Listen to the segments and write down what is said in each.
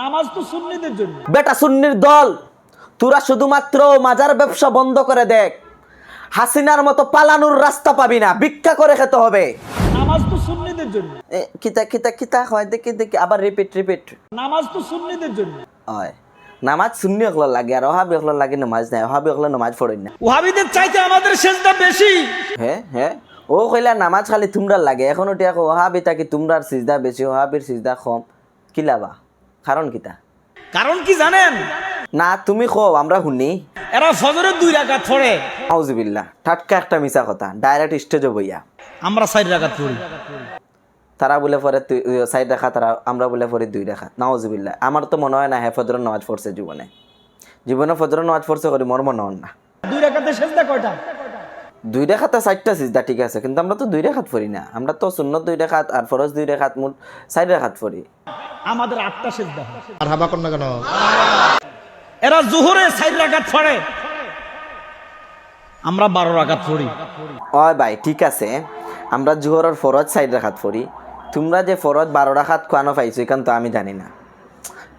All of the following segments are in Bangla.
নামাজ তো সুন্নিদের জন্য। বেটা সুন্নির দল তোরা শুধুমাত্র মাজার ব্যবসা বন্ধ করে দেখ। হাসিনার মতো পালানোর রাস্তা পাবি না ভিক্ষা করে খেতে হবে। নামাজ তো সুন্নিদের জন্য। কিতা কিতা কিতা হয় দেখি দেখি আবার রিপিট রিপিট নামাজ তো সুন্নিদের জন্য। হয়। নামাজ শূন্য হলো লাগে আর অহাবি হলো লাগে নামাজ নাই অহাবি হলো নামাজ পড়েন না। ওহাবিদের চাইতে আমাদের সেজদা বেশি। হ্যাঁ হ্যাঁ ও কইলা নামাজ খালি তোমরা লাগে এখন ওটি ওহাবি তাকে তোমরার সিজদা বেশি ওহাবির সিজদা কম। কি লাবা? কারণ কিতা কারণ কি জানেন? না তুমি খো আমরা শুনি। এরা ফজরের দুই রাকাত পড়ে। আউজুবিল্লাহ টাটকা একটা মিশা কথা ডাইরেক্ট স্টেজে বইয়া। আমরা চার রাকাত পড়ি। তারা বলে পরে সাইড রেখা তারা আমরা বলে পরে দুই রেখা নাউজুবিল্লাহ আমার তো মনে হয় না হ্যাঁ ফজরের নামাজ পড়ছে জীবনে। জীবনে ফজরের নামাজ পড়ছে করি মোর মনে হন না। দুই রাকাতে সেজদা কয়টা? দুই রেখাতে চারটা সিজদা ঠিক আছে কিন্তু আমরা তো দুই রেখাত পড়ি না। আমরা তো শূন্য দুই রেখাত আর ফরজ দুই রেখাত মোট চার রেখাত পড়ি। আমাদের আটটা সেজদা আর হাবা কর না কেন? এরা জোহরে চার রাকাত পড়ে। আমরা বারো রাকাত পড়ি। হয় ভাই ঠিক আছে। আমরা জোহরের ফরজ সাইড রাখাত পড়ি। তোমরা যে ফরজ বারো রাখাত কোয়ানো পাইছো এখান তো আমি জানি না।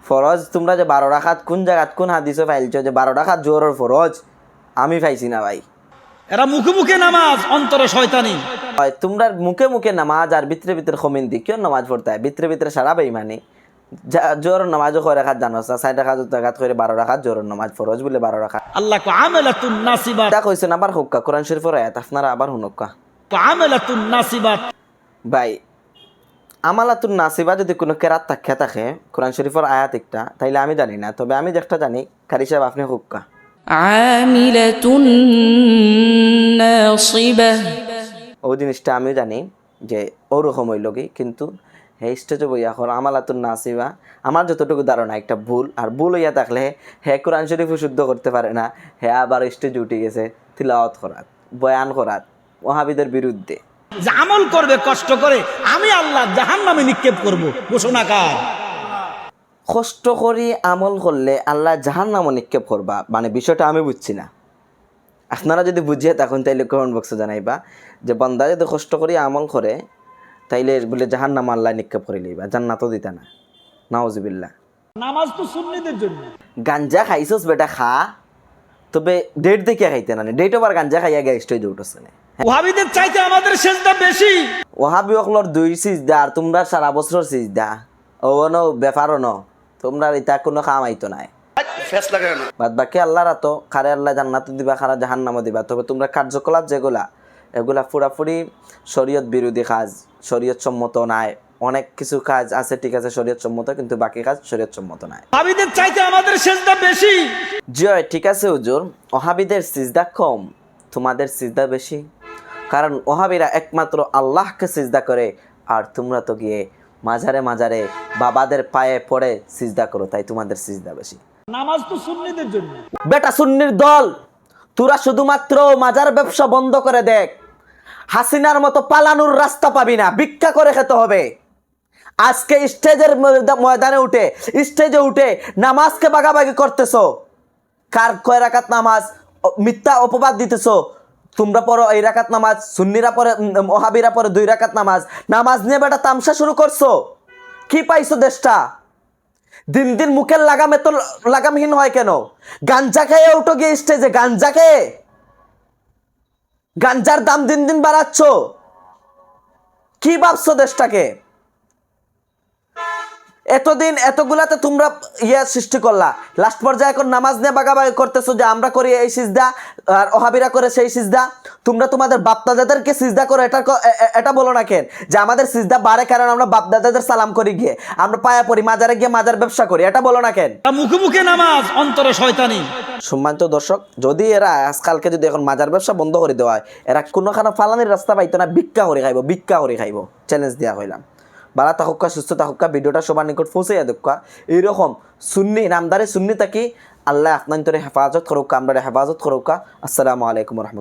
ফরজ তোমরা যে বারো রাখাত কোন জায়গাত কোন হাদিসে পাইছো যে বারো রাখাত জোহরের ফরজ আমি পাইছি না ভাই। এরা মুখে মুখে নামাজ অন্তরে শয়তানি। হয় তোমরা মুখে মুখে নামাজ আর ভিতরে ভিতরে খমিন দি কেউ নামাজ পড়তে হয়? ভিতরে ভিতরে সারা বেইমানি জোর নামাজও কয় রাখাত জানো? না সাইড রাখাত রাখাত করে বারো রাখাত জোরের নামাজ ফরজ বলে বারো রাখাত। আল্লাহ আমেলাতুন নাসিবাত। এটা কইছেন আবার হুক্কা কোরআন শরীফের আয়াত আপনারা আবার হুনক্কা আমেলাতুন নাসিবাত। ভাই আমালাতুন নাসিবা যদি কোনো কেরাত থাকে থাকে কোরআন শরীফের আয়াত একটা তাইলে আমি জানি না তবে আমি যেটা জানি কারি সাহেব আপনি হুক্কা। ও জিনিসটা আমিও জানি যে ওরকম হইল কি কিন্তু হে স্টেজে বই এখন আমালাতুন নাসিবা। আমার যতটুকু ধারণা একটা ভুল আর ভুল হইয়া থাকলে হে কোরআন শরীফ শুদ্ধ করতে পারে না হে আবার স্টেজে উঠে গেছে তিলাওয়াত করাত বয়ান করাত ওহাবিদের বিরুদ্ধে। যে আমল করবে কষ্ট করে আমি আল্লাহ জাহান্নামে নিক্ষেপ করব। ঘোষণা কার? কষ্ট করি আমল করলে আল্লাহ জাহান নাম নিক্ষেপ করবা। মানে বিষয়টা আমি বুঝছি না। আপনারা যদি বুঝিয়ে তখন তাইলে কমেন্ট বক্সে জানাইবা যে বন্দা যদি কষ্ট করি আমল করে তাইলে বলে জাহান নাম আল্লাহ নিক্ষেপ করে লইবা জান্নাতও দিতা না। নাওজবিল্লা নামাজ তো সুন্নিদের জন্য। গাঞ্জা খাইছস বেটা খা। তবে ডেট দেখে খাইতে না ডেট ওভার গাঞ্জা খাইয়া গে স্টেজ উঠছে না। ওহাবিদের চাইতে আমাদের সেজদা বেশি। ওহাবি অকলর দুই সিজদা আর তোমরা সারা বছর সিজদা। ও ন ব্যাপারও ন। তোমরা এটা কোনো কাম আইতো নাই বাদ বাকি আল্লাহ রাতো খারে আল্লাহ জান্নাত দিবা খারা জাহান্নামও দিবা। তবে তোমরা কার্যকলাপ যেগুলা এগুলা পুরাপুরি শরীয়ত বিরোধী কাজ শরীয়ত সম্মত নাই। অনেক কিছু কাজ আছে ঠিক আছে শরীয়ত সম্মত কিন্তু বাকি কাজ শরীয়ত সম্মত নাই। ওহাবিদের চাইতে আমাদের সেজদা বেশি। জয় ঠিক আছে হুজুর। ওহাবিদের সিজদা কম তোমাদের সিজদা বেশি। কারণ ওহাবিরা একমাত্র আল্লাহকে সিজদা করে আর তোমরা তো গিয়ে মাঝারে মাঝারে বাবাদের পায়ে পড়ে সিজদা করো তাই তোমাদের সিজদা বেশি। নামাজ তো সুন্নিদের জন্য। বেটা সুন্নির দল তোরা শুধুমাত্র মাজার ব্যবসা বন্ধ করে দেখ। হাসিনার মতো পালানোর রাস্তা পাবি না ভিক্ষা করে খেতে হবে। আজকে স্টেজের ময়দানে উঠে স্টেজে উঠে নামাজকে বাগাবাগি করতেছো। কার কয় রাকাত নামাজ মিথ্যা অপবাদ দিতেছো। তোমরা পড়ো এই রাকাত নামাজ, সুন্নিরা পরে মহাবীরা পরে দুই রাকাত নামাজ। নামাজ নিয়ে বেটা তামসা শুরু করছ। কি পাইছো দেশটা? দিন দিন মুখের লাগাম তো লাগামহীন হয় কেন? গাঞ্জা খেয়ে উঠো গিয়ে স্টেজে গাঞ্জা খেয়ে। গাঞ্জার দাম দিন দিন বাড়াচ্ছ। কি ভাবছ দেশটাকে? এতদিন এতগুলাতে তোমরা ইয়ে সৃষ্টি করলা। লাস্ট পর্যায়ে এখন নামাজ নিয়ে বাগাবাগি করতেছো যে আমরা করি এই সিজদা আর ওহাবিরা করে সেই সিজদা। তোমরা তোমাদের বাপদাদাদেরকে সিজদা করো এটা এটা বলো না কেন? যে আমাদের সিজদা বাড়ে কারণ আমরা বাপদাদাদের সালাম করি গিয়ে। আমরা পায়া পড়ি মাজারে গিয়ে মাজার ব্যবসা করি এটা বলো না কেন? মুখে মুখে নামাজ অন্তরে শয়তানি। সম্মানিত দর্শক যদি এরা আজকালকে যদি এখন মাজার ব্যবসা বন্ধ করে দেওয়া হয় এরা কোনোখানে ফালানির রাস্তা পাইতো না ভিক্ষা করে খাইব ভিক্ষা করে খাইব। চ্যালেঞ্জ দেওয়া হইলাম। বালা তাহুক্কা, সুস্থ তাহুক্কা, ভিডিওটা সবার নিকট পৌঁছে দেখা এইরকম সুন্নি, নামদারে সুন্নি তাকি আল্লাহ আপনার হেফাজত করুক আমরা হেফাজত করুক। আসসালামু আলাইকুম রহমতুল্লাহ।